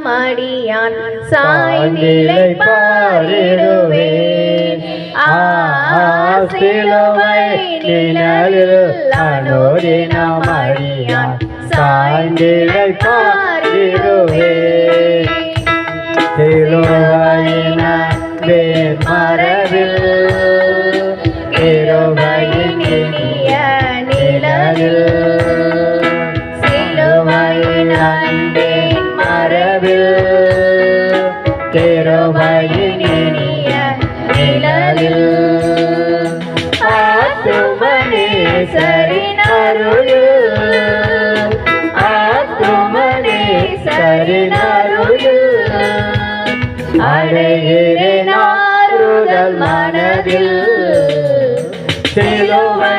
மடியான் சாய்நிலை பாரிடுவேன் ஆசிலுவை நிழலில் அனுதினம் அடியான் சாய்நிலை பாரிடுவேன் சிலுவையின மரவில் இருவையின் இனிய நிழலில். ஆத்துமனே சரினருளில் ஆத்துமனே சரினருளில் அடைகிறேன் ஆறுதல் மனதில் சிலுவை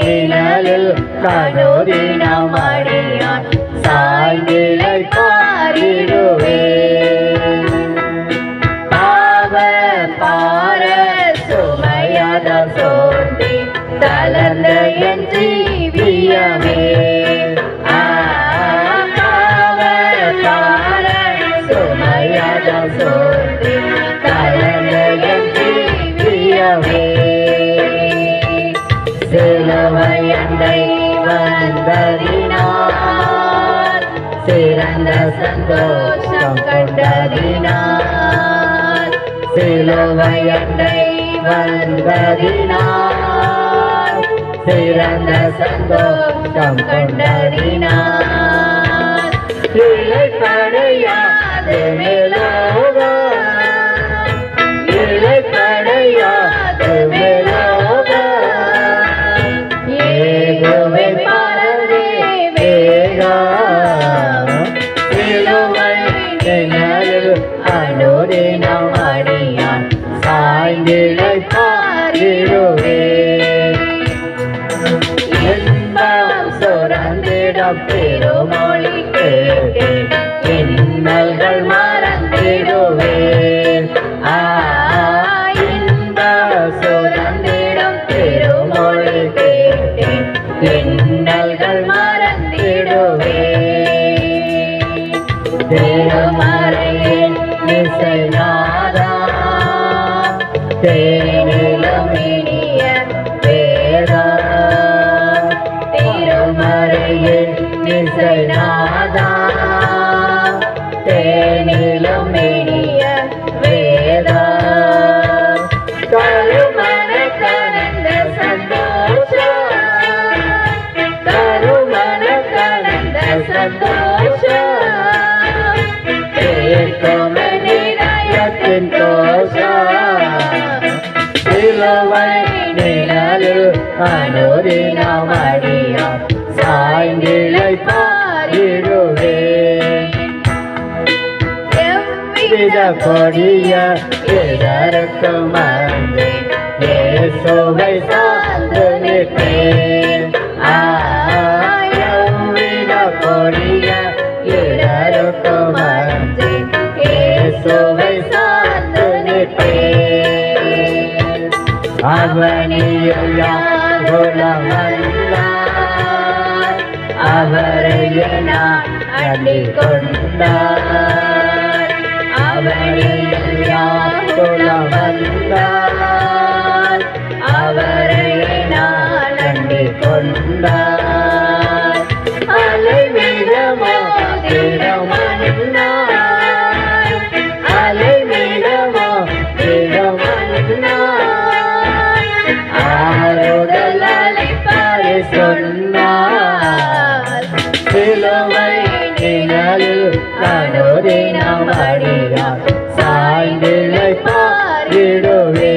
நிழலில் கனோதினம் அடியான் சாய்நிலை ஜீவியமே வந்ததினார் சிறந்த சந்தோஷம் கண்டதினார் சிலுவையண்டை வந்ததினார் சிறந்த சந்தோஷம் கண்டதினார் இலை படையாது மேலோகம் இலை படையாது ஏகுவை சிலுவை இன்பம் சுரந்திட பெருமொழி இன்னல்கள் மறந்திடுவேன். ஆ, சுரந்திடம் பெருமொழி இன்னல்கள் மறந்திடுவேன். திருமறையின் இசைநாதா தேனிலும் இனிய அனுதினம் அடியான் சாய்நிலை பாரிடுவேன் கொடிய இதற்கும் அன்றே இயேசுவை சார்ந்து நிற்பேன் கொடிய சார்ந்து நிற்பேன். யாகுலம் வந்தார் அவரை நான் அள்ளிக் கொண்டார் அவனில் யாகுலம் வந்தார்? அவரையே நான் அள்ளிக் கொண்டார் சொன்னார். சிலுவை நிழலில் அனுதினம் அடியார். சாய்ந்திலை பாரிடுவே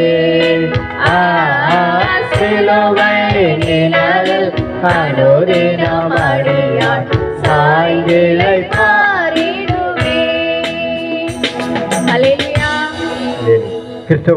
சிலுவை நிழலில் அனுதினம் அடியார். சாய்ந்திலை பாரிடுவே கிறிஸ்துவ